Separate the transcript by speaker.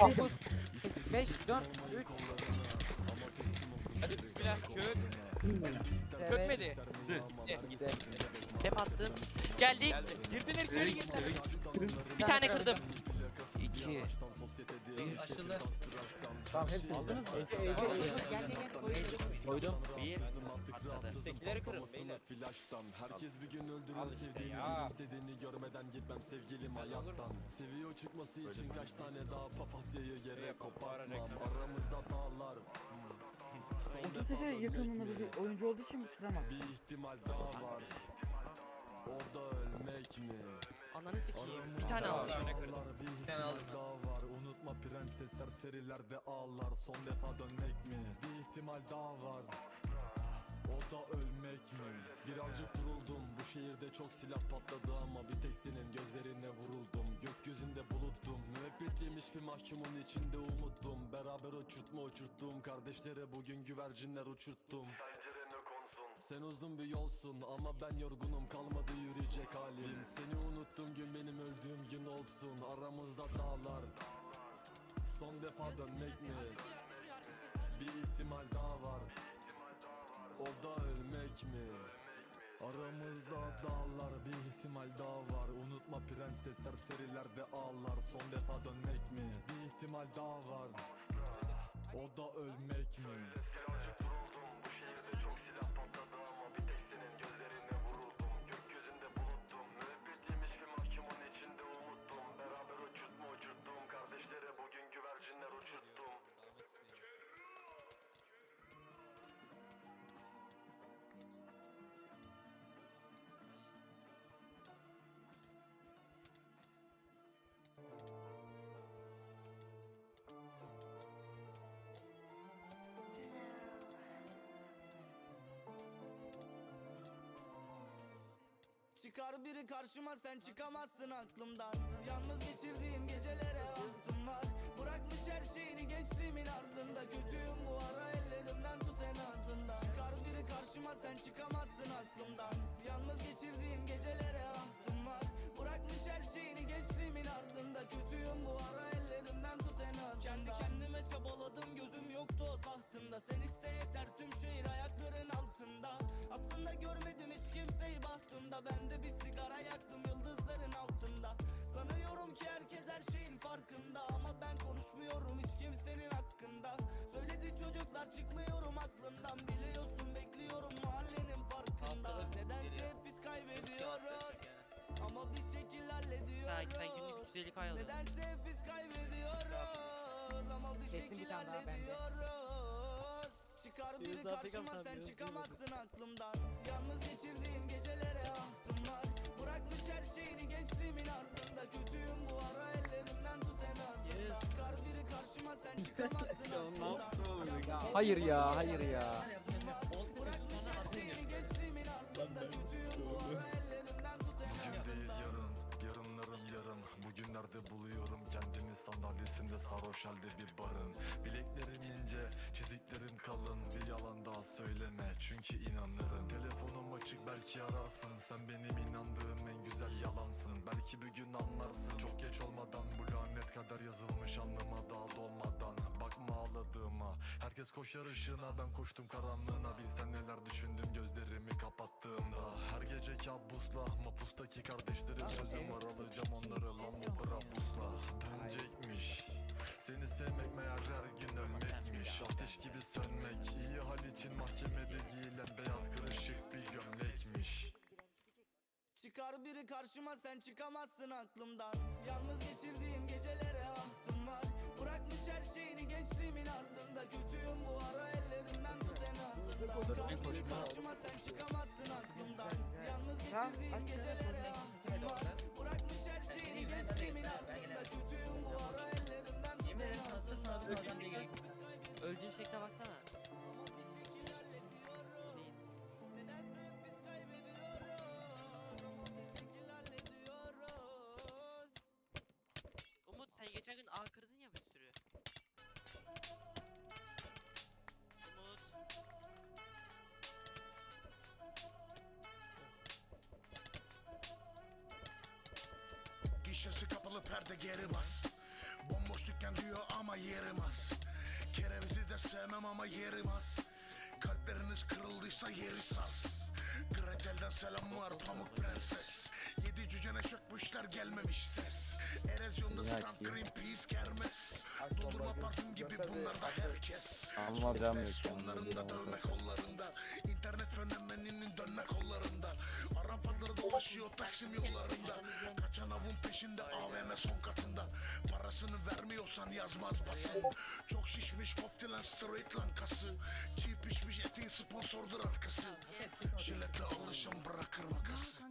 Speaker 1: 9, 5, 4, 3,
Speaker 2: Hadi bismillah çök.
Speaker 1: evet.
Speaker 2: Çökmedi.
Speaker 1: Gitti.
Speaker 3: Hep attım. Geldi.
Speaker 2: Girdiler içeri girdiler.
Speaker 3: Bir tane kırdım.
Speaker 1: 2.
Speaker 3: Açıldı.
Speaker 1: Tamam hepsi aldınız mı? Ece, Ece, Ece. Gel gel gel. koy.
Speaker 3: Koydum. Bir.
Speaker 2: Kırın beyler.
Speaker 4: Herkes bir gün öldürür sevdiğini. Gülümsediğini görmeden gitmem sevgilim hayattan Seviyor çıkması için kaç tane daha papatyayı yere kopartmam Aramızda dağlar Son
Speaker 5: Bu
Speaker 4: defa
Speaker 5: yakınında
Speaker 4: mi?
Speaker 5: bir oyuncu olduğu için kıramaz.
Speaker 4: Bir ihtimal daha var Orada ölmek mi?
Speaker 3: Ananı sikeyim. Bir tane aldım.
Speaker 4: Bir ihtimal daha var. Unutma prensesler serilerde ağlar. Son defa dönmek mi? Bir ihtimal daha var. O da ölmek mi? Birazcık vuruldum. Bu şehirde çok silah patladı ama Bir tek senin gözlerine vuruldum. Gökyüzünde buluttum. Müebbet yemiş bir mahkumun içinde umuttum. Beraber uçurtma uçurttum. Kardeşlere bugün güvercinler uçurttum sen uzun bir yolsun ama ben yorgunum kalmadı yürüyecek halim Seni unuttum gün benim öldüğüm gün olsun Aramızda dağlar Son defa dönmek mi? Bir ihtimal daha var O da ölmek mi? Aramızda dağlar bir ihtimal daha var Unutma prensesler serilerde ağlar Son defa dönmek mi? Bir ihtimal daha var O da ölmek mi?
Speaker 6: Çıkar biri karşıma sen çıkamazsın aklımdan. Yalnız geçirdiğim gecelere ahtım var. Bırakmış her şeyini gençliğimin ardında. Kötüyüm bu ara ellerimden tut en azından. Çıkar biri karşıma sen çıkamazsın aklımdan. Yalnız geçirdiğim gecelere ahtım var. Bırakmış her şeyini gençliğimin ardında. Kötüyüm bu ara ellerimden tut en azından. Kendi kendime çabaladım gözüm yoktu o tahtında. Sen iste yeter tüm şehir ayakların altında bahtımda Ben de bir sigara yaktım yıldızların altında. Sanıyorum ki herkes her şeyin farkında Ama ben konuşmuyorum hiç kimsenin hakkında. Söyledi çocuklar çıkmıyorum aklından. Biliyorsun bekliyorum mahallenin parkında Nedense hep biz kaybediyoruz. Ama bir şekil hallediyoruz.
Speaker 3: 350 kay alıyorsun.
Speaker 6: Nedense hep biz kaybediyoruz. Ama bir
Speaker 1: Kesin bir
Speaker 6: şekil hallediyoruz. Çıkar biri karşıma sen çıkamazsın aklımdan. Yalnız geçirdiğim gecelere
Speaker 4: değil yarın, yarınlarım yarın. Bugünlerde buluyorum kendimi sandalyesinde sarhoş halde bir barın. Bileklerim ince, çiziklerim kalın. Bir yalan daha söyleme çünkü inanırım. Telefonum açık belki ararsın. Sen benim inandığım en güzel yalansın. Belki Herkes koşar ışığına ben koştum karanlığına. Bilsen neler düşündüm gözlerimi kapattığımda. Her gece kabusla mapustaki kardeşlerim. Sözüm var Alacağım onları lan bu brabusla. Dönecekmiş. Seni sevmek meğer her gün ölmekmiş. Ateş gibi sönmek iyi hal için mahkemede giyilen beyaz kırışık bir gömlekmiş.
Speaker 6: Çıkar biri karşıma sen çıkamazsın aklımdan. Yalnız geçirdiğim geçirdiğim gecelere ahtım var Bırakmış her şeyini gençliğimin ardında Kötüyüm bu ara ellerimden
Speaker 3: Yemin ederim nasıl sağlık adam. Öldüğün şekle baksana.
Speaker 7: Kapalı perde geri bas. Bomboş
Speaker 5: Boş dükkan diyor ama yerim az. Kerevizi de sevmem ama yerim az. Kalpleriniz kırıldıysa yeri sas Gretel'den selam var pamuk prenses. Yedi cücene çökmüşler gelmemiş ses. Erozyonda stand Greenpeace kermes Doldurma parfüm gibi bunlar da herkes. Onların da
Speaker 1: dram
Speaker 5: dövme kollarında. İnternet fenomeninin dönme kollarında Taşıyor Taksim yollarında. Kaçan avun peşinde AVM son katında. Parasını vermiyorsan yazmaz basın. Çok şişmiş koftilen straight lan kası Çiğ pişmiş etin sponsordur arkası. Jilete alışan bırakır makası